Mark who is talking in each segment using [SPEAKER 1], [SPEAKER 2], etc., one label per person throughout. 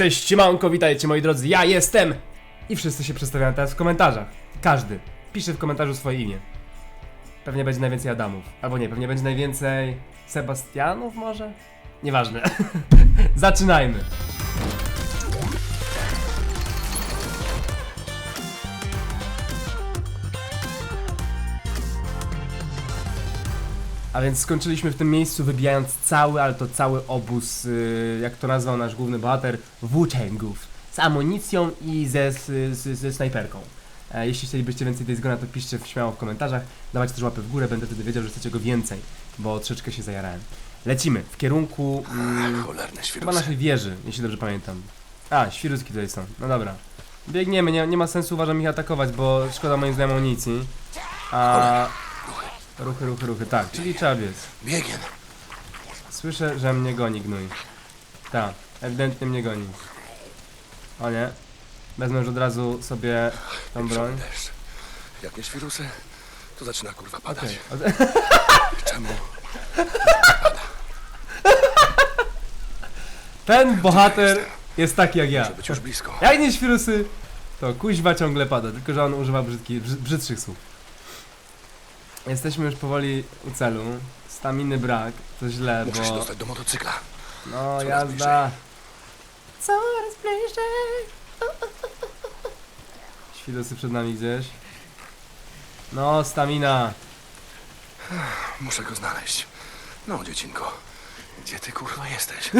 [SPEAKER 1] Cześć, siemanko, witajcie moi drodzy, ja jestem! I wszyscy się przedstawiają teraz w komentarzach. Każdy. Pisze w komentarzu swoje imię. Pewnie będzie najwięcej Adamów. Albo nie, pewnie będzie najwięcej Sebastianów może? Nieważne. Zaczynajmy. A więc skończyliśmy w tym miejscu wybijając cały, ale to cały obóz, yy, jak to nazwał nasz główny bohater, włóczęgów. Z amunicją i ze, z, z, ze snajperką. E, jeśli chcielibyście więcej tej zgona, to piszcie w- śmiało w komentarzach. Dawajcie też łapę w górę, będę wtedy wiedział, że chcecie go więcej, bo troszeczkę się zajarałem. Lecimy w kierunku mm,
[SPEAKER 2] Cholerne świrusy.
[SPEAKER 1] naszej wieży, jeśli dobrze pamiętam. A, świruski tutaj są. No dobra. Biegniemy, nie, nie ma sensu uważam ich atakować, bo szkoda moim zdaniem amunicji. A... Ruchy, ruchy, ruchy, tak, czyli trzeba biec.
[SPEAKER 2] Biegiem.
[SPEAKER 1] Słyszę, że mnie goni gnój. Tak, ewidentnie mnie goni. O nie. Wezmę już od razu sobie tą broń.
[SPEAKER 2] Deszcz. Jak nie świrusy, to zaczyna kurwa padać.
[SPEAKER 1] Okej.
[SPEAKER 2] Czemu?
[SPEAKER 1] Ten bohater jest taki jak ja.
[SPEAKER 2] Może być już blisko.
[SPEAKER 1] Jak nie świrusy, to kuźwa ciągle pada, tylko że on używa brzydki, brzy, brzydszych słów. Jesteśmy już powoli u celu. Staminy brak, to źle,
[SPEAKER 2] Muszę się
[SPEAKER 1] bo...
[SPEAKER 2] dostać do motocykla.
[SPEAKER 1] No
[SPEAKER 2] Coraz
[SPEAKER 1] jazda. Coraz bliżej. Świrusy przed nami gdzieś. No, stamina.
[SPEAKER 2] Muszę go znaleźć. No, dziecinko. Gdzie ty kurwa jesteś?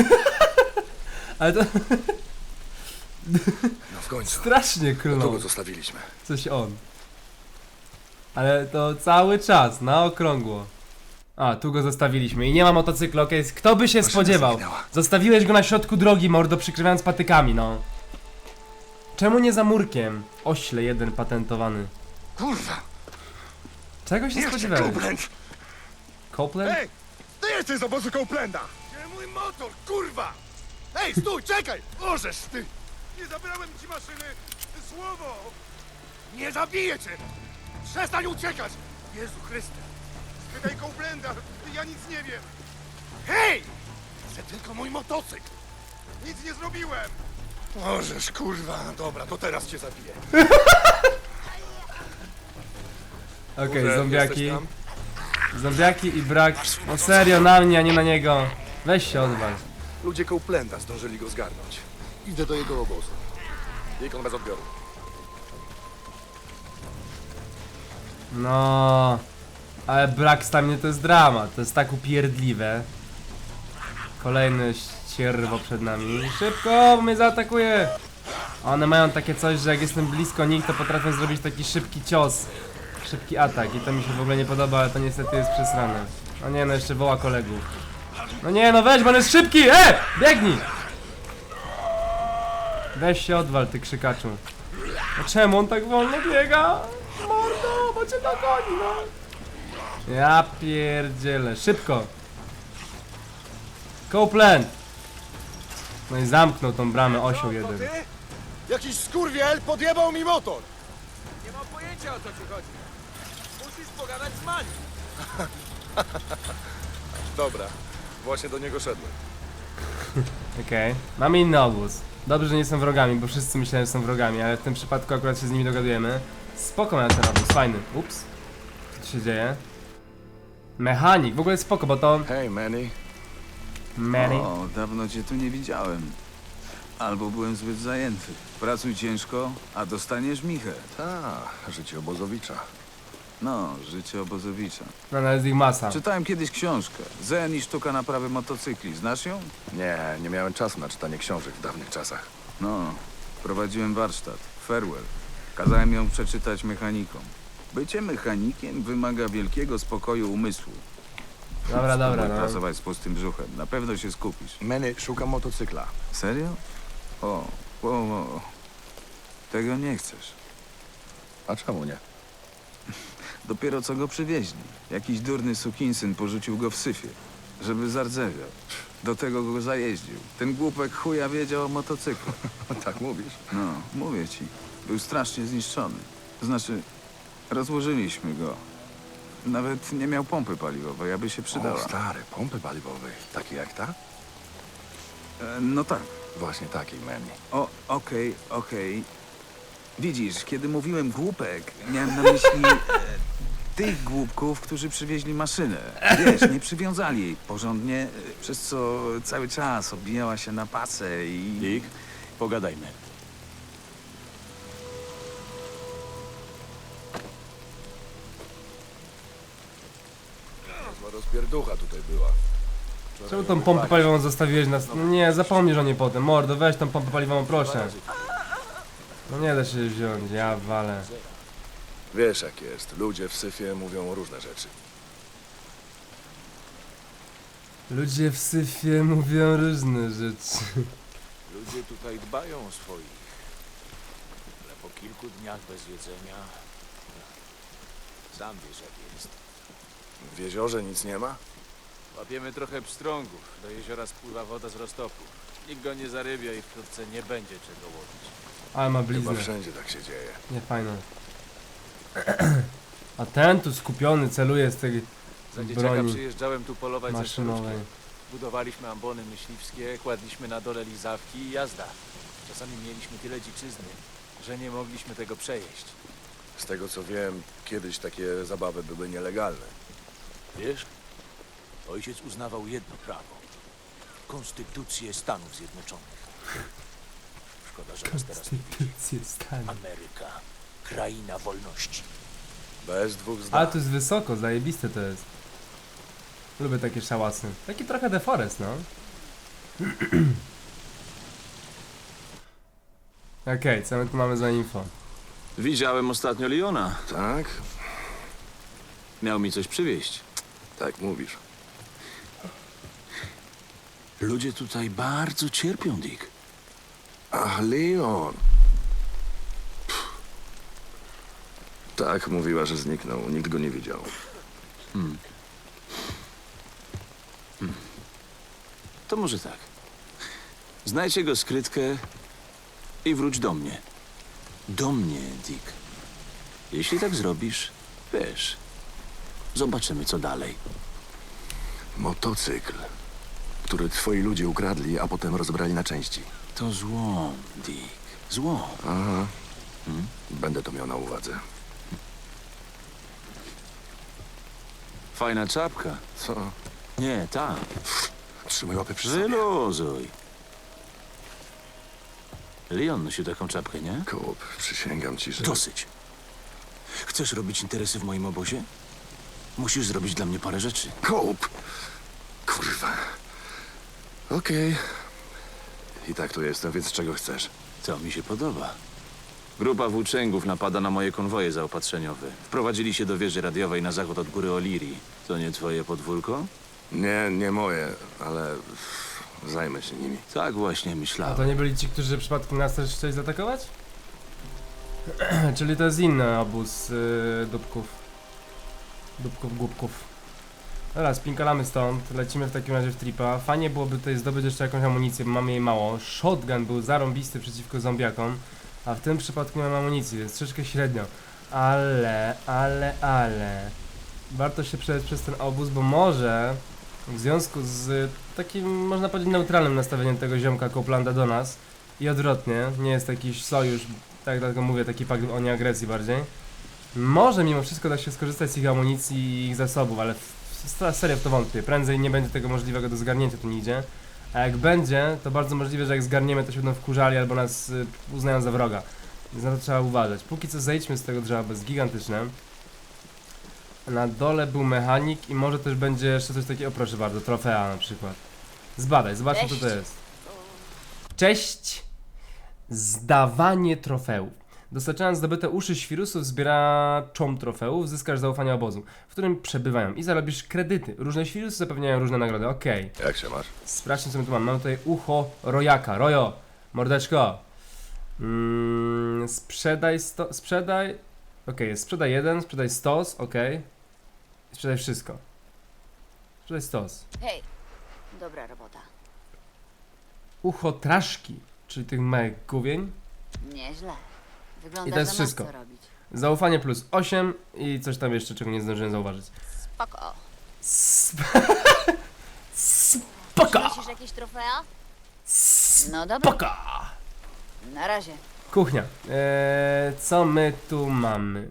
[SPEAKER 1] Ale to
[SPEAKER 2] No w końcu.
[SPEAKER 1] strasznie
[SPEAKER 2] Tu
[SPEAKER 1] królą.
[SPEAKER 2] go zostawiliśmy.
[SPEAKER 1] Coś on. Ale to cały czas, na okrągło. A, tu go zostawiliśmy i nie ma motocykla, okej. Kto by się spodziewał? Zostawiłeś go na środku drogi, mordo, przykrywając patykami, no. Czemu nie za murkiem? Ośle jeden patentowany.
[SPEAKER 2] Kurwa!
[SPEAKER 1] Czego się
[SPEAKER 2] Jeszcze
[SPEAKER 1] spodziewałeś?
[SPEAKER 2] Copeland!
[SPEAKER 1] Copeland?
[SPEAKER 3] Hej! Ty jesteś z obozu Coplanda!
[SPEAKER 2] Gdzie mój motor, kurwa!
[SPEAKER 3] Hej, stój, czekaj! Możesz ty! Nie zabrałem ci maszyny! Słowo! Nie zabiję cię! Przestań uciekać! Jezu Chryste! Spytaj Coplanda! Ja nic nie wiem! Hej! Chcę tylko mój motocykl! Nic nie zrobiłem!
[SPEAKER 2] Możesz, kurwa. Dobra, to teraz cię zabiję.
[SPEAKER 1] Okej,
[SPEAKER 2] Kurze,
[SPEAKER 1] zombiaki.
[SPEAKER 2] tam?
[SPEAKER 1] Zombiaki i brak. No serio, na mnie, a nie na niego. Weź się odwal.
[SPEAKER 2] Ludzie Coplanda zdążyli go zgarnąć. Idę do jego obozu. Jego bez odbioru.
[SPEAKER 1] No. Ale brak staminy to jest dramat. To jest tak upierdliwe. Kolejny ścierwo przed nami. Szybko, bo mnie zaatakuje. One mają takie coś, że jak jestem blisko nich, to potrafią zrobić taki szybki cios. Szybki atak i to mi się w ogóle nie podoba, ale to niestety jest przesrane. No nie, no jeszcze woła kolegów. No nie, no weź, bo on jest szybki! E! Biegnij! Weź się odwal, ty krzykaczu. No czemu on tak wolno biega? Bo cię dogoni, no. Ja pierdzielę, szybko. Copeland! No i zamknął tą bramę osią jeden.
[SPEAKER 3] Jakiś skurwiel podjebał mi motor!
[SPEAKER 4] Nie mam pojęcia o co ci chodzi. Musisz pogadać z Mani.
[SPEAKER 2] Dobra. Właśnie do niego szedłem.
[SPEAKER 1] Okej, mamy inny obóz. Dobrze, że nie są wrogami, bo wszyscy myślałem, że są wrogami, ale w tym przypadku akurat się z nimi dogadujemy. Spoko na ten obóz, fajny. Ups. Co tu się dzieje? Mechanik, w ogóle spoko, bo to...
[SPEAKER 2] Hej, Manny.
[SPEAKER 1] Manny.
[SPEAKER 5] O, dawno cię tu nie widziałem. Albo byłem zbyt zajęty. Pracuj ciężko, a dostaniesz michę.
[SPEAKER 2] Ta, życie obozowicza.
[SPEAKER 5] No, życie obozowicza.
[SPEAKER 1] No, ale jest ich masa.
[SPEAKER 5] Czytałem kiedyś książkę. Zen i sztuka naprawy motocykli. Znasz ją?
[SPEAKER 2] Nie, nie miałem czasu na czytanie książek w dawnych czasach.
[SPEAKER 5] No, prowadziłem warsztat. Farewell. Kazałem ją przeczytać mechanikom. Bycie mechanikiem wymaga wielkiego spokoju umysłu.
[SPEAKER 1] Dobra, dobra,
[SPEAKER 5] Spróbuj
[SPEAKER 1] no.
[SPEAKER 5] pracować z pustym brzuchem. Na pewno się skupisz.
[SPEAKER 2] Manny, szukam motocykla.
[SPEAKER 5] Serio? O, o, o. Tego nie chcesz.
[SPEAKER 2] A czemu nie?
[SPEAKER 5] Dopiero co go przywieźli. Jakiś durny sukinsyn porzucił go w syfie, żeby zardzewiał. Do tego go zajeździł. Ten głupek chuja wiedział o motocyklu.
[SPEAKER 2] tak mówisz?
[SPEAKER 5] No, mówię ci. Był strasznie zniszczony. Znaczy, rozłożyliśmy go. Nawet nie miał pompy paliwowej, aby się
[SPEAKER 2] O,
[SPEAKER 5] przydała.
[SPEAKER 2] stary, pompy paliwowej. Takie jak ta?
[SPEAKER 5] E, no tak.
[SPEAKER 2] Właśnie takiej Memi.
[SPEAKER 5] O, okej, okej. Widzisz, kiedy mówiłem głupek, miałem na myśli e, tych głupków, którzy przywieźli maszynę. Wiesz, nie przywiązali jej porządnie, e, przez co cały czas obijała się na pasę i...
[SPEAKER 6] Dick, pogadajmy.
[SPEAKER 2] Niezła rozpierducha tutaj była.
[SPEAKER 1] Czemu tą pompę paliwową zostawiłeś nas? No nie, zapomnisz o niej potem. Mordo, weź tą pompę paliwową, proszę. No nie da się wziąć, ja walę.
[SPEAKER 2] Wiesz jak jest, ludzie w syfie mówią różne rzeczy.
[SPEAKER 1] Ludzie w syfie mówią różne rzeczy.
[SPEAKER 6] Ludzie tutaj dbają o swoich. Ale po kilku dniach bez jedzenia... Sam wiesz jak jest.
[SPEAKER 2] W jeziorze nic nie ma?
[SPEAKER 6] Łapiemy trochę pstrągów. Do jeziora spływa woda z roztopu. Nikt go nie zarybia i wkrótce nie będzie czego łowić.
[SPEAKER 1] Ale ma
[SPEAKER 2] Chyba
[SPEAKER 1] bliznę.
[SPEAKER 2] wszędzie tak się dzieje.
[SPEAKER 1] Nie, fajne. A ten tu skupiony celuje z tej
[SPEAKER 6] Za dzieciaka
[SPEAKER 1] broni
[SPEAKER 6] przyjeżdżałem tu polować ze
[SPEAKER 1] maszynowej.
[SPEAKER 6] Budowaliśmy ambony myśliwskie, kładliśmy na dole lizawki i jazda. Czasami mieliśmy tyle dziczyzny, że nie mogliśmy tego przejeść.
[SPEAKER 2] Z tego co wiem, kiedyś takie zabawy były nielegalne.
[SPEAKER 6] Wiesz, ojciec uznawał jedno prawo. Konstytucję Stanów Zjednoczonych. Szkoda, że nas teraz nie widzi.
[SPEAKER 1] Konstytucję stanu.
[SPEAKER 6] Ameryka. Kraina wolności.
[SPEAKER 2] Bez dwóch
[SPEAKER 1] Ale
[SPEAKER 2] zdań.
[SPEAKER 1] tu jest wysoko, zajebiste to jest. Lubię takie szałasy. Taki trochę deforest, no. Okej, co my tu mamy za info?
[SPEAKER 5] Widziałem ostatnio Leona.
[SPEAKER 2] Tak?
[SPEAKER 5] Miał mi coś przywieźć.
[SPEAKER 2] Tak mówisz.
[SPEAKER 5] Ludzie tutaj bardzo cierpią, Dick.
[SPEAKER 2] Ach, Leon. Pff. Tak, mówiła, że zniknął. Nikt go nie widział.
[SPEAKER 5] To może tak. Znajdź jego skrytkę i wróć do mnie. Do mnie, Dick. Jeśli tak zrobisz, wiesz, zobaczymy co dalej.
[SPEAKER 2] Motocykl, który twoi ludzie ukradli, a potem rozbrali na części.
[SPEAKER 5] To zło, Dick. Zło.
[SPEAKER 2] Aha. Będę to miał na uwadze.
[SPEAKER 5] Fajna czapka.
[SPEAKER 2] Co?
[SPEAKER 5] Nie, ta.
[SPEAKER 2] Trzymaj łapy przy sobie.
[SPEAKER 5] Wyluzuj. Leon nosi taką czapkę, nie?
[SPEAKER 2] Kup, przysięgam ci, że...
[SPEAKER 5] Dosyć. Chcesz robić interesy w moim obozie? Musisz zrobić dla mnie parę rzeczy.
[SPEAKER 2] Kup! Kurwa. Okej. I tak tu jestem, więc czego chcesz?
[SPEAKER 5] To mi się podoba. Grupa włóczęgów napada na moje konwoje zaopatrzeniowe. Wprowadzili się do wieży radiowej na zachód od góry Oliri. To nie twoje podwórko?
[SPEAKER 2] Nie, nie moje, ale zajmę się nimi.
[SPEAKER 5] Tak właśnie
[SPEAKER 1] A
[SPEAKER 5] myślałem.
[SPEAKER 1] to nie byli ci, którzy przypadkiem nas też chcieli zaatakować? Czyli to jest inny obóz yy, dupków. Dupków, głupków. Dobra, spinkalamy stąd, lecimy w takim razie w tripa. Fajnie byłoby tutaj zdobyć jeszcze jakąś amunicję, bo mamy jej mało. Shotgun był zarąbisty przeciwko zombiakom, a w tym przypadku nie mam amunicji, więc troszeczkę średnio. Ale, ale, ale... Warto się przejść przez ten obóz, bo może w związku z takim, można powiedzieć, neutralnym nastawieniem tego ziomka Coplanda do nas i odwrotnie, nie jest to jakiś sojusz, tak dlatego mówię, taki pakt o nieagresji bardziej. Może mimo wszystko da się skorzystać z ich amunicji i ich zasobów, ale serio w to wątpię. Prędzej nie będzie tego możliwego do zgarnięcia tu nigdzie. A jak będzie, to bardzo możliwe, że jak zgarniemy, to się będą wkurzali albo nas y, uznają za wroga. Więc na to trzeba uważać. Póki co zejdźmy z tego drzewa, bo jest gigantyczne. Na dole był mechanik i może też będzie jeszcze coś takiego, o proszę bardzo, trofea na przykład. Zbadaj, zobaczmy co to jest. Cześć! Zdawanie trofeów. Dostarczając zdobyte uszy świrusów zbieraczom trofeów, zyskasz zaufanie obozu, w którym przebywają i zarobisz kredyty. Różne świrusy zapewniają różne nagrody. Okej.
[SPEAKER 2] Jak się masz?
[SPEAKER 1] Sprawdźmy co my tu mamy. Mamy tutaj ucho rojaka. Rojo, mordeczko. Mm, sprzedaj sto... Sprzedaj... Okej, jest sprzedaj jeden, sprzedaj stos, okej. Sprzedaj wszystko. Sprzedaj stos.
[SPEAKER 7] Hej, dobra robota.
[SPEAKER 1] Ucho traszki, czyli tych małych gówień.
[SPEAKER 7] Nieźle. Wygląda,
[SPEAKER 1] I to jest
[SPEAKER 7] że masz
[SPEAKER 1] wszystko.
[SPEAKER 7] co robić.
[SPEAKER 1] Zaufanie plus 8 i coś tam jeszcze, czego nie zdążyłem zauważyć.
[SPEAKER 7] Spoko.
[SPEAKER 1] Sp- Spoko!
[SPEAKER 7] Przynosisz jakieś trofea? No dobra,
[SPEAKER 1] Poka!
[SPEAKER 7] na razie.
[SPEAKER 1] Kuchnia. Eee, co my tu mamy?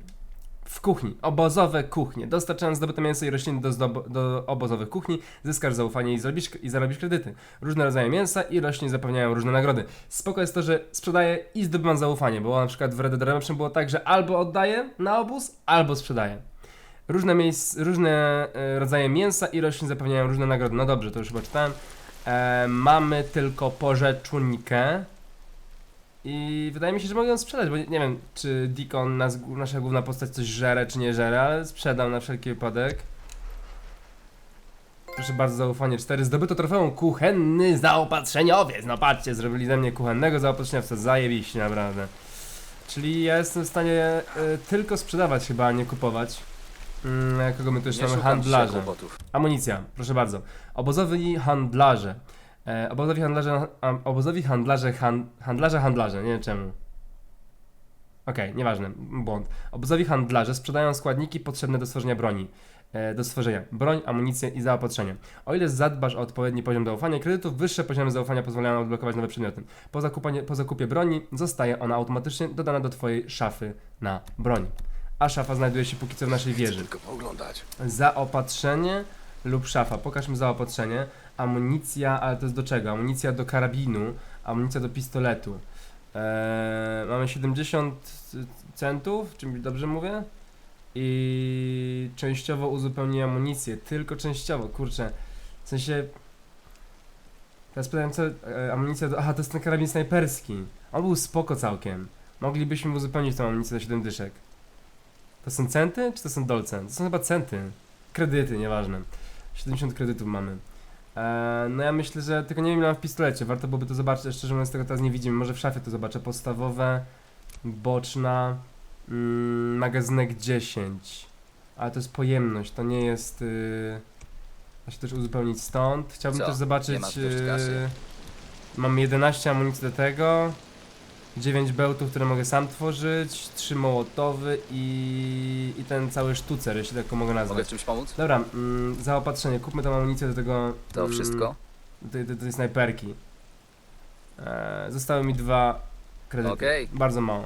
[SPEAKER 1] W kuchni. Obozowe kuchnie. Dostarczając zdobyte mięso i rośliny do, do obozowych kuchni, zyskasz zaufanie i zarobisz, i zarobisz kredyty. Różne rodzaje mięsa i roślin zapewniają różne nagrody. Spoko jest to, że sprzedaję i zdobywam zaufanie, bo na przykład w Red Dead Redemption było tak, że albo oddaję na obóz, albo sprzedaję. Różne, miejsc, różne e, rodzaje mięsa i roślin zapewniają różne nagrody. No dobrze, to już chyba czytałem. E, mamy tylko porzeczunikę. I wydaje mi się, że mogę ją sprzedać, bo nie, nie wiem, czy Deacon, nas, nasza główna postać, coś żere, czy nie żere, ale sprzedam na wszelki wypadek. Proszę bardzo, zaufanie 4. Zdobyto trofeum kuchenny zaopatrzeniowiec. No patrzcie, zrobili ze mnie kuchennego zaopatrzeniowca. Zajebiście, naprawdę. Czyli ja jestem w stanie y, tylko sprzedawać chyba, a nie kupować. Mm, kogo my tu jeszcze mamy? Handlarze. Amunicja, proszę bardzo. Obozowi handlarze. E, obozowi handlarze, obozowi handlarze, han, handlarze, handlarze, nie wiem czemu. Okej, nieważne, błąd. Obozowi handlarze sprzedają składniki potrzebne do stworzenia broni. E, do stworzenia broń, amunicję i zaopatrzenie. O ile zadbasz o odpowiedni poziom zaufania kredytów, wyższe poziomy zaufania pozwalają odblokować nowe przedmioty. Po, zakupanie, po zakupie broni zostaje ona automatycznie dodana do twojej szafy na broń. A szafa znajduje się póki co w naszej wieży.
[SPEAKER 2] tylko pooglądać.
[SPEAKER 1] Zaopatrzenie lub szafa. Pokaż mi zaopatrzenie. Amunicja, ale to jest do czego? Amunicja do karabinu, amunicja do pistoletu. Eee, mamy 70 centów, czy dobrze mówię? I częściowo uzupełnię amunicję, tylko częściowo, kurczę. W sensie. Teraz pytałem, co e, amunicja do. Aha, to jest ten karabin snajperski. On był spoko całkiem. Moglibyśmy uzupełnić tą amunicję do 7 dyszek. To są centy, czy to są dolce? To są chyba centy. Kredyty, nieważne. 70 kredytów mamy. Eee, no ja myślę, że tylko nie wiem ile mam w pistolecie. Warto byłoby to zobaczyć. Szczerze mówiąc, tego teraz nie widzimy. Może w szafie to zobaczę. Podstawowe, boczna, mm, magazynek 10. Ale to jest pojemność, to nie jest. Yy... Da się też uzupełnić stąd. Chciałbym
[SPEAKER 4] Co?
[SPEAKER 1] też zobaczyć.
[SPEAKER 4] Nie ma tu też kasy?
[SPEAKER 1] Yy... Mam 11 amunicji do tego. 9 bełtów, które mogę sam tworzyć, 3 mołotowy i, i ten cały sztucer, jeśli tak mogę nazwać.
[SPEAKER 4] Mogę w czymś pomóc?
[SPEAKER 1] Dobra, mm, zaopatrzenie. Kupmy tą amunicję do tego.
[SPEAKER 4] To
[SPEAKER 1] mm,
[SPEAKER 4] wszystko?
[SPEAKER 1] Do tej, do tej snajperki. E, zostały mi dwa kredyty.
[SPEAKER 4] Okej.
[SPEAKER 1] Bardzo mało.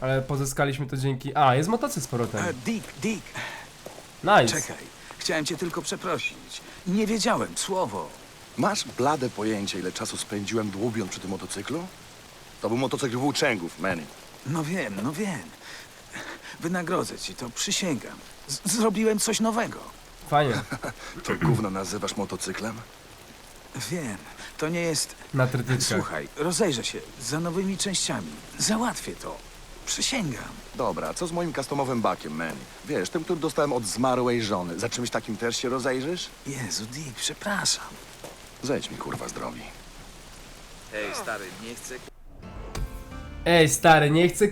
[SPEAKER 1] Ale pozyskaliśmy to dzięki. A, jest motocykl z powrotem.
[SPEAKER 5] Dick, Dick,
[SPEAKER 1] Nice.
[SPEAKER 5] czekaj. Chciałem cię tylko przeprosić. Nie wiedziałem, słowo.
[SPEAKER 2] Masz blade pojęcie, ile czasu spędziłem dłubiąc przy tym motocyklu? To był motocykl włóczęgów, Manny.
[SPEAKER 5] No wiem, no wiem. Wynagrodzę ci to, przysięgam. Z zrobiłem coś nowego.
[SPEAKER 1] Fajnie.
[SPEAKER 2] To gówno nazywasz motocyklem?
[SPEAKER 5] Wiem, to nie jest...
[SPEAKER 1] Na trytyczkach.
[SPEAKER 5] Słuchaj, rozejrzę się za nowymi częściami. Załatwię to. Przysięgam.
[SPEAKER 2] Dobra, co z moim customowym bakiem, Manny? Wiesz, tym, który dostałem od zmarłej żony. Za czymś takim też się rozejrzysz?
[SPEAKER 5] Jezu, Dick, przepraszam.
[SPEAKER 2] Zejdź mi, kurwa, zdrowi.
[SPEAKER 4] Ej, stary, nie chcę
[SPEAKER 1] Ej, stary, nie chcę.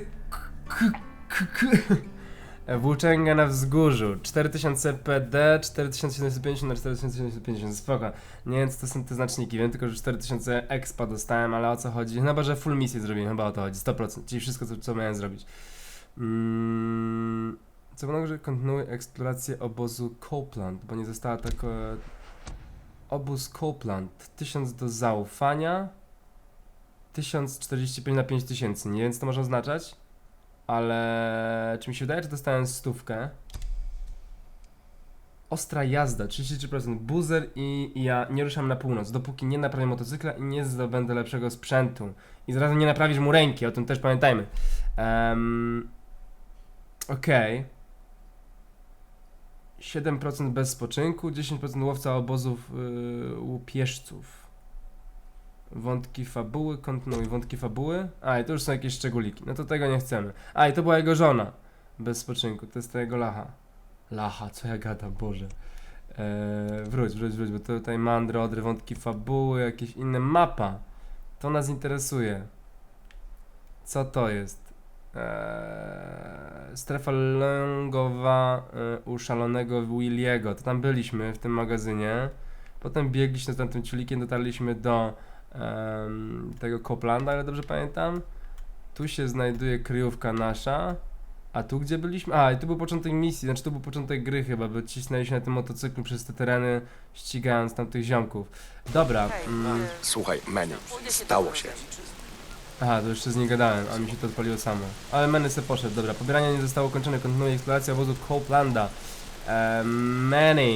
[SPEAKER 1] Włóczęga na wzgórzu. 4000 PD, 4750 na 4750. Spoko. Nie wiem, co to są te znaczniki. Wiem tylko, że 4000 expa dostałem, ale o co chodzi? Chyba, że full misję zrobiłem. Chyba o to chodzi. 100%. Czyli wszystko, co, co miałem zrobić. Mm, co ponadto, że kontynuuję eksplorację obozu Copeland, bo nie została taka... Obóz Copeland. 1000 do zaufania. 1045 na 5000, nie wiem co to może oznaczać, ale czy mi się wydaje, że dostałem stówkę. Ostra jazda, 33%, buzer i, ja nie ruszam na północ, dopóki nie naprawię motocykla i nie zdobędę lepszego sprzętu. I zarazem nie naprawisz mu ręki, o tym też pamiętajmy. Um, Okej. 7% bez spoczynku, 10% łowca obozów yy, łupieżców. Wątki fabuły, kontynuuj wątki fabuły. A, i to już są jakieś szczególiki. No to tego nie chcemy. A, i to była jego żona. Bez spoczynku. To jest ta jego lacha. Lacha, co ja gadam, Boże. Eee, wróć, wróć, wróć, bo tutaj mandry, odry, wątki fabuły, jakieś inne mapa. To nas interesuje. Co to jest? Eee, strefa lęgowa e, u szalonego Williego. To tam byliśmy w tym magazynie. Potem biegliśmy z tamtym ciulikiem, dotarliśmy do em, tego Coplanda, ale dobrze pamiętam. Tu się znajduje kryjówka nasza. A tu gdzie byliśmy? A, i tu był początek misji, znaczy tu był początek gry chyba, bo cisnęli się na tym motocyklu przez te tereny, ścigając tam tych ziomków. Dobra, mm,
[SPEAKER 2] Słuchaj, Manny, stało się.
[SPEAKER 1] aha, to jeszcze z nim gadałem, a mi się to odpaliło samo. Ale Meny se poszedł, dobra, pobieranie nie zostało ukończone, kontynuuje eksploracja obozu Copelanda. Eee, Manny.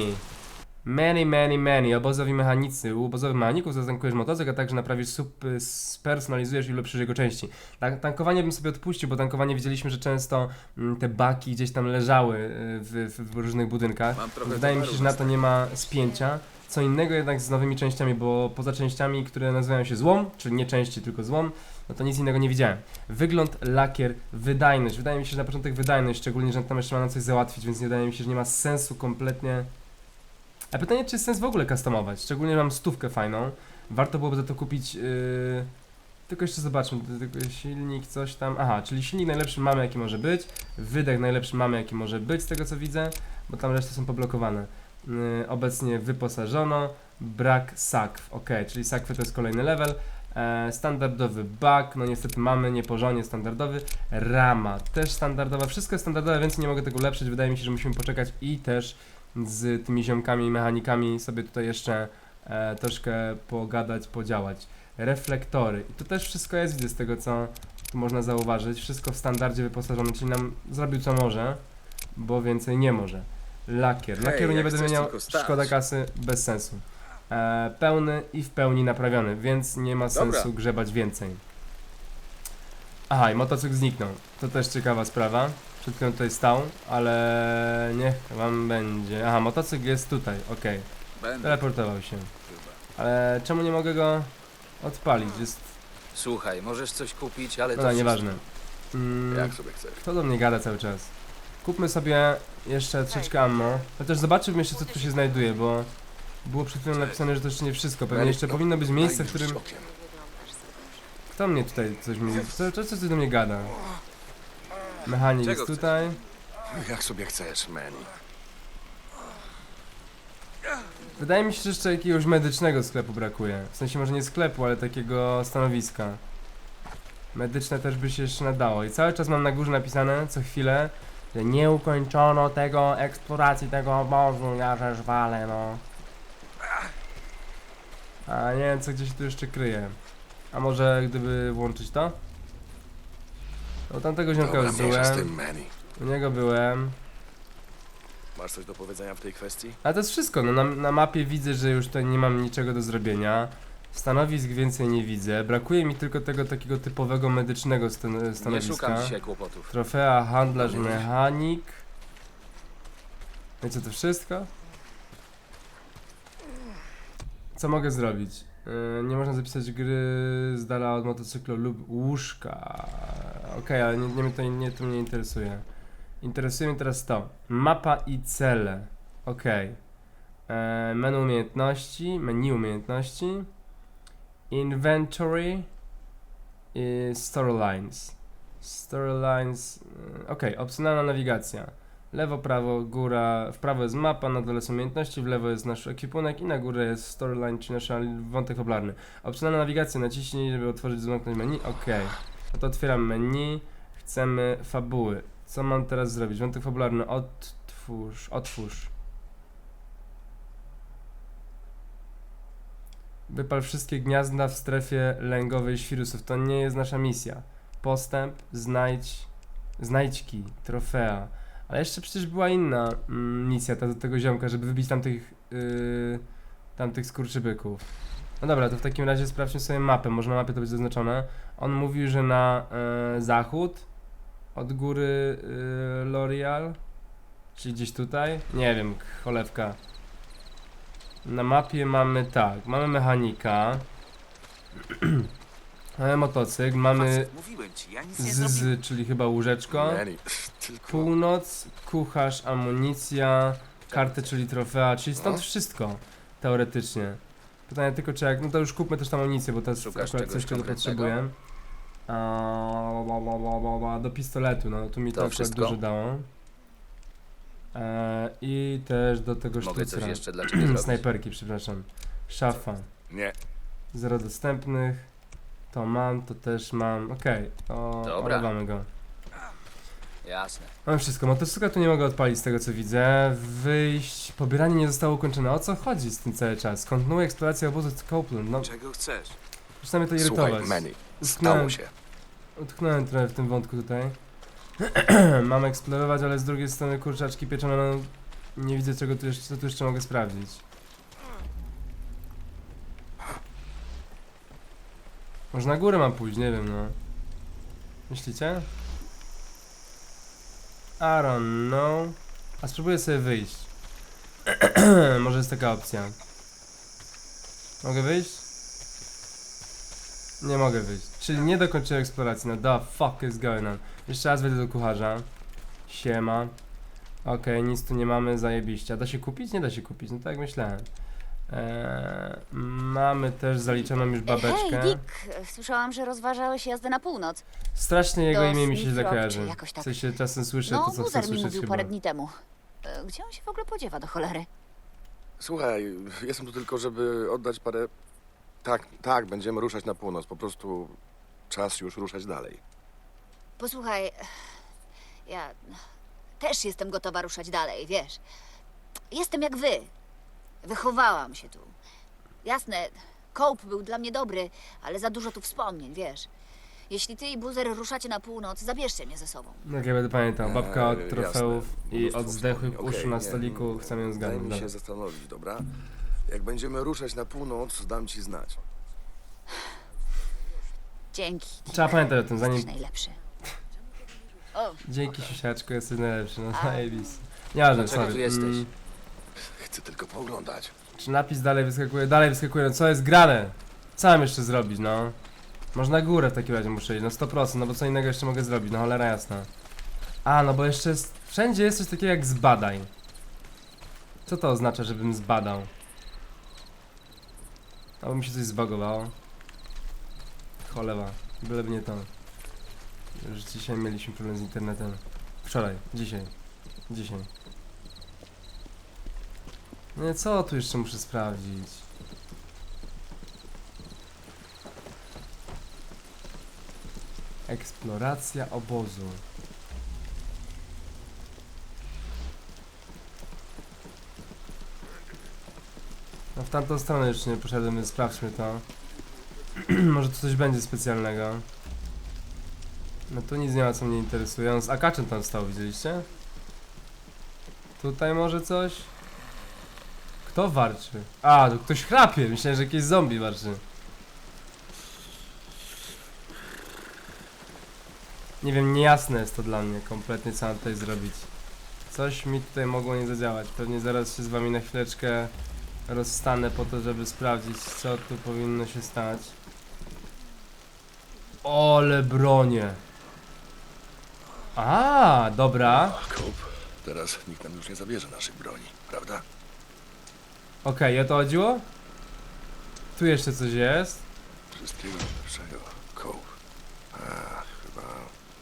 [SPEAKER 1] Many, many, many. Obozowi mechanicy. U obozowych mechaników zatankujesz motocykl, a także naprawisz sub, y, spersonalizujesz i ulepszysz jego części. Tak, tankowanie bym sobie odpuścił, bo tankowanie widzieliśmy, że często mm, te baki gdzieś tam leżały y, w, w, różnych budynkach. Wydaje mi się, że na to nie ma spięcia. Co innego jednak z nowymi częściami, bo poza częściami, które nazywają się złom, czyli nie części, tylko złom, no to nic innego nie widziałem. Wygląd, lakier, wydajność. Wydaje mi się, że na początek wydajność, szczególnie, że tam jeszcze mam na coś załatwić, więc nie wydaje mi się, że nie ma sensu kompletnie. A pytanie, czy jest sens w ogóle customować? Szczególnie mam stówkę fajną. Warto byłoby za to kupić. Yy... Tylko jeszcze zobaczmy, tylko silnik, coś tam. Aha, czyli silnik najlepszy mamy jaki może być. Wydech najlepszy mamy jaki może być, z tego co widzę, bo tam reszty są poblokowane. Yy, obecnie wyposażono. Brak sakw, ok, czyli sakwy to jest kolejny level. E, standardowy bug, no niestety mamy, nieporządnie standardowy. Rama, też standardowa, wszystko jest standardowe, więc nie mogę tego ulepszyć. Wydaje mi się, że musimy poczekać i też z tymi ziomkami i mechanikami sobie tutaj jeszcze e, troszkę pogadać, podziałać. Reflektory. I to też wszystko jest, widzę z tego co tu można zauważyć. Wszystko w standardzie wyposażone, czyli nam zrobił co może, bo więcej nie może. Lakier.
[SPEAKER 5] Hej,
[SPEAKER 1] Lakieru nie
[SPEAKER 5] jak
[SPEAKER 1] będę
[SPEAKER 5] chcesz
[SPEAKER 1] miał,
[SPEAKER 5] tylko stać.
[SPEAKER 1] szkoda kasy, bez sensu. E, pełny i w pełni naprawiony, więc nie ma
[SPEAKER 5] Dobra.
[SPEAKER 1] sensu grzebać więcej. Aha, i motocykl zniknął. To też ciekawa sprawa. Przed chwilą tutaj stał, ale niech wam będzie. Aha, motocykl jest tutaj, okej.
[SPEAKER 5] Będę.
[SPEAKER 1] Teleportował się. Ale czemu nie mogę go odpalić? Jest.
[SPEAKER 4] Słuchaj, możesz coś kupić, ale
[SPEAKER 1] Dobra,
[SPEAKER 4] to
[SPEAKER 1] nieważne. Mm,
[SPEAKER 2] Jak sobie chcesz.
[SPEAKER 1] Kto do mnie gada cały czas? Kupmy sobie jeszcze troszeczkę ammo. Chociaż zobaczymy jeszcze co tu się znajduje, bo było przed chwilą napisane, że to jeszcze nie wszystko. Pewnie jeszcze powinno być miejsce, w którym. Kto mnie tutaj coś mi. Co, co, co ty do mnie gada? Mechanik
[SPEAKER 5] Czego
[SPEAKER 1] jest tutaj.
[SPEAKER 2] Jak sobie chcesz, Manny.
[SPEAKER 1] Wydaje mi się, że jeszcze jakiegoś medycznego sklepu brakuje. W sensie może nie sklepu, ale takiego stanowiska. Medyczne też by się jeszcze nadało. I cały czas mam na górze napisane, co chwilę, że nie ukończono tego, eksploracji tego obozu, ja żeż walę, no. A nie wiem, co gdzieś tu jeszcze kryje. A może gdyby włączyć to? No tamtego ziomka
[SPEAKER 2] Dobra,
[SPEAKER 1] już
[SPEAKER 2] mniejsza z
[SPEAKER 1] byłem,
[SPEAKER 2] Manny.
[SPEAKER 1] u niego byłem.
[SPEAKER 2] Masz coś do powiedzenia w tej kwestii?
[SPEAKER 1] Ale to jest wszystko, no na, na mapie widzę, że już tutaj nie mam niczego do zrobienia. Stanowisk więcej nie widzę. Brakuje mi tylko tego takiego typowego medycznego stan-
[SPEAKER 4] Nie
[SPEAKER 1] stanowiska.
[SPEAKER 4] szukam dzisiaj kłopotów.
[SPEAKER 1] Trofea, handlarz, mechanik. No i co to wszystko? Co mogę zrobić? Yy, nie można zapisać gry z dala od motocyklu lub łóżka. Okej, ale nie, nie, to, nie, to mnie interesuje. Interesuje mnie teraz to. Mapa i cele. Okej. E, Menu umiejętności, menu umiejętności. Inventory. Storylines. Storylines. y, Ok, opcjonalna nawigacja. Lewo, prawo, góra. W prawo jest mapa, na dole są umiejętności, w lewo jest nasz ekwipunek i na górze jest storyline, czyli nasz wątek fabularny. Opcjonalna nawigacja, naciśnij, żeby otworzyć zamknąć menu. Ok. No to otwieram menu. Chcemy fabuły. Co mam teraz zrobić? Wątek fabularny. Otwórz, otwórz. Wypal wszystkie gniazda w strefie lęgowej świrusów. To nie jest nasza misja. Postęp, znajdź, znajdźki, trofea. Ale jeszcze przecież była inna mm, misja ta, do tego ziomka, żeby wybić tamtych, yy, tamtych skurczybyków. No dobra, to w takim razie sprawdźmy sobie mapę. Może na mapie to być zaznaczone. On mówił, że na e, zachód od góry y, L'Oreal, czyli gdzieś tutaj. Nie wiem, cholewka. Na mapie mamy tak, mamy mechanika, mamy motocykl, mamy
[SPEAKER 5] Mówiłem ci, ja nic nie zrobiłem.
[SPEAKER 1] ZZ, czyli chyba łóżeczko,
[SPEAKER 2] tylko...
[SPEAKER 1] północ, kucharz, amunicja, karty, czyli trofea, czyli stąd wszystko, teoretycznie. Pytanie tylko czy jak, no to już kupmy też tam amunicję, bo to jest
[SPEAKER 4] Szukasz
[SPEAKER 1] akurat coś, czego
[SPEAKER 4] konkretnego?
[SPEAKER 1] potrzebuję. A, ba, ba, ba, ba, ba, do pistoletu, no tu mi to,
[SPEAKER 4] To
[SPEAKER 1] akurat
[SPEAKER 4] wszystko?
[SPEAKER 1] dużo dało. E, I też do tego
[SPEAKER 4] Mogę coś
[SPEAKER 1] sztucera.
[SPEAKER 4] jeszcze dla ciebie zrobić.
[SPEAKER 1] Snajperki, przepraszam. Szafa.
[SPEAKER 2] Nie.
[SPEAKER 1] Zero dostępnych. To mam, to też mam. Okej, to
[SPEAKER 4] Dobra.
[SPEAKER 1] olewamy go.
[SPEAKER 4] Jasne.
[SPEAKER 1] Mam wszystko. Motocykla tu nie mogę odpalić z tego co widzę. Wyjść. Pobieranie nie zostało ukończone. O co chodzi z tym cały czas? Kontynuuję eksplorację obozu Copeland. No,
[SPEAKER 5] Czego chcesz?
[SPEAKER 1] przestań mnie to
[SPEAKER 2] Słuchaj,
[SPEAKER 1] irytować.
[SPEAKER 2] Manny,
[SPEAKER 1] Utknąłem.
[SPEAKER 2] stało się.
[SPEAKER 1] Utknąłem trochę w tym wątku tutaj. Mam eksplorować, ale z drugiej strony kurczaczki pieczone, no, nie widzę czego tu jeszcze, co tu jeszcze mogę sprawdzić. Może na górę mam pójść, nie wiem no. Myślicie? I don't know. A spróbuję sobie wyjść. Może jest taka opcja. Mogę wyjść? Nie mogę wyjść. Czyli nie dokończyłem eksploracji. No the fuck is going on. Jeszcze raz wejdę do kucharza. Siema. Okej, nic tu nie mamy, zajebiście. A da się kupić? Nie da się kupić, no tak myślałem. Eee, mamy też zaliczoną już babeczkę.
[SPEAKER 7] Hej, Dick, słyszałam, że rozważałeś jazdę na północ.
[SPEAKER 1] Strasznie jego
[SPEAKER 7] Do
[SPEAKER 1] imię mi się
[SPEAKER 7] Smith
[SPEAKER 1] źle
[SPEAKER 7] Rock,
[SPEAKER 1] kojarzy.
[SPEAKER 7] czy jakoś tak.
[SPEAKER 1] W sensie czasem słyszę
[SPEAKER 7] No,
[SPEAKER 1] to, co chcę
[SPEAKER 7] Buzer mi
[SPEAKER 1] słyszeć
[SPEAKER 7] mówił
[SPEAKER 1] chyba.
[SPEAKER 7] parę dni temu. E, Gdzie on się w ogóle podziewa do cholery?
[SPEAKER 2] Słuchaj, jestem tu tylko, żeby oddać parę... Tak, tak, będziemy ruszać na północ. Po prostu czas już ruszać dalej.
[SPEAKER 7] Posłuchaj, ja też jestem gotowa ruszać dalej, wiesz. Jestem jak wy. Wychowałam się tu. Jasne, Cope był dla mnie dobry, ale za dużo tu wspomnień, wiesz. Jeśli ty i Buzer ruszacie na północ, zabierzcie mnie ze sobą.
[SPEAKER 1] Jak ja będę pamiętał, babka od
[SPEAKER 2] Eee,
[SPEAKER 1] trofeów
[SPEAKER 2] jasne.
[SPEAKER 1] i
[SPEAKER 2] Mnóstwo
[SPEAKER 1] od zdechłych
[SPEAKER 2] wspomnień.
[SPEAKER 1] uszu
[SPEAKER 2] Okej,
[SPEAKER 1] na
[SPEAKER 2] nie,
[SPEAKER 1] stoliku, chcę ją
[SPEAKER 2] Daj
[SPEAKER 1] zgadnąć.
[SPEAKER 2] mi
[SPEAKER 1] Dobra.
[SPEAKER 2] się zastanowić, dobra? Jak będziemy ruszać na północ, dam ci znać.
[SPEAKER 7] Dzięki.
[SPEAKER 1] Trzeba pamiętać o tym, zanim
[SPEAKER 7] Jesteś najlepszy. O,
[SPEAKER 1] Dzięki siusiaczku, jesteś najlepszy, no zajebisty. Nieważne,
[SPEAKER 4] Dlaczego
[SPEAKER 1] sorry.
[SPEAKER 4] tu jesteś?
[SPEAKER 1] Mm,
[SPEAKER 2] Chcę tylko pooglądać.
[SPEAKER 1] czy napis dalej wyskakuje? Dalej wyskakuje, no co jest grane? Co mam jeszcze zrobić, no? Może na górę w takim razie muszę iść, no 100%, no bo co innego jeszcze mogę zrobić, no cholera jasna. A, no bo jeszcze jest, wszędzie jest coś takiego jak zbadaj. Co to oznacza, żebym zbadał? Albo mi się coś zbagowało. Cholewa, byleby nie to. Już dzisiaj mieliśmy problem z internetem. Wczoraj, dzisiaj, dzisiaj. No i co tu jeszcze muszę sprawdzić? Eksploracja obozu. No w tamtą stronę jeszcze nie poszedłem, więc sprawdźmy to. Może tu coś będzie specjalnego. No tu nic nie ma co mnie interesuje. On z akaczem tam stał, widzieliście? Tutaj może coś? Kto warczy? A, tu ktoś chrapie. Myślałem, że jakiś zombie warczy. Nie wiem, niejasne jest to dla mnie kompletnie, co mam tutaj zrobić. Coś mi tutaj mogło nie zadziałać. Pewnie zaraz się z wami na chwileczkę rozstanę po to, żeby sprawdzić, co tu powinno się stać. Ole bronie. A, dobra.
[SPEAKER 2] Koп, teraz nikt nam już nie zabierze naszych broni, prawda?
[SPEAKER 1] Okej, o to chodziło? Tu jeszcze coś jest.
[SPEAKER 2] Wszystkiego najlepszego, Koп. A, chyba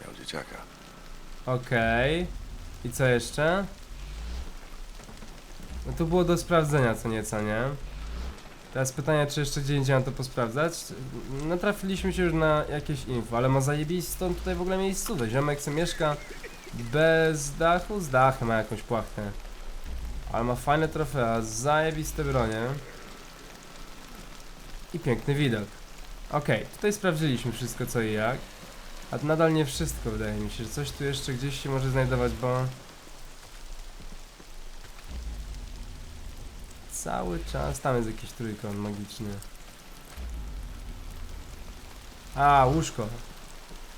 [SPEAKER 2] miał dzieciaka.
[SPEAKER 1] Okej. I co jeszcze? No tu było do sprawdzenia co nieco, nie? Teraz pytanie, czy jeszcze gdzie indziej mam to posprawdzać? Natrafiliśmy się już na jakieś info, ale ma zajebistą tutaj w ogóle miejscówę. Ziomek co mieszka bez dachu, z dachem ma jakąś płachtę. Ale ma fajne trofea, zajebiste bronie. I piękny widok. Okej, tutaj sprawdziliśmy wszystko co i jak. A nadal nie wszystko wydaje mi się, że coś tu jeszcze gdzieś się może znajdować, bo... Cały czas tam jest jakiś trójkąt magiczny. A, łóżko.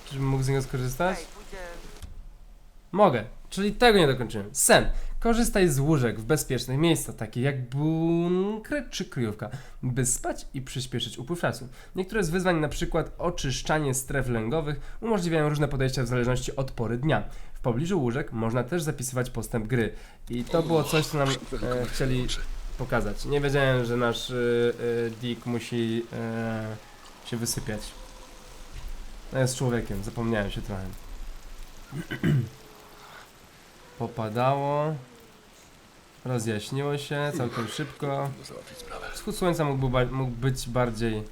[SPEAKER 1] Czyżbym mógł z niego skorzystać? Mogę, czyli tego nie dokończyłem. Sen. Korzystaj z łóżek w bezpiecznych miejscach, takich jak bunkry czy kryjówka, by spać i przyspieszyć upływ czasu. Niektóre z wyzwań, przykład oczyszczanie stref lęgowych, umożliwiają różne podejścia w zależności od pory dnia. W pobliżu łóżek można też zapisywać postęp gry. I to było coś, co nam e, chcieli pokazać. Nie wiedziałem, że nasz y, y, Dick musi y, się wysypiać. No jest człowiekiem, zapomniałem się trochę. Popadało. Rozjaśniło się całkiem szybko.
[SPEAKER 2] Załatwić.
[SPEAKER 1] Wschód słońca mógł, mógł być bardziej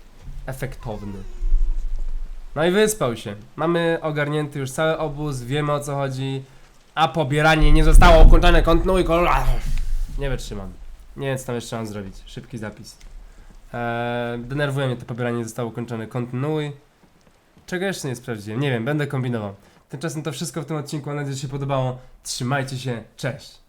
[SPEAKER 1] efektowny. No i wyspał się. Mamy ogarnięty już cały obóz, wiemy o co chodzi, a pobieranie nie zostało ukończone, kontynuuj kol... Nie wytrzymam. Nie wiem co tam jeszcze mam zrobić. Szybki zapis. Eee, denerwuje mnie to pobieranie nie zostało ukończone, kontynuuj. Czego jeszcze nie sprawdziłem? Nie wiem, będę kombinował. Tymczasem to wszystko w tym odcinku, mam nadzieję, że się podobało. Trzymajcie się, cześć!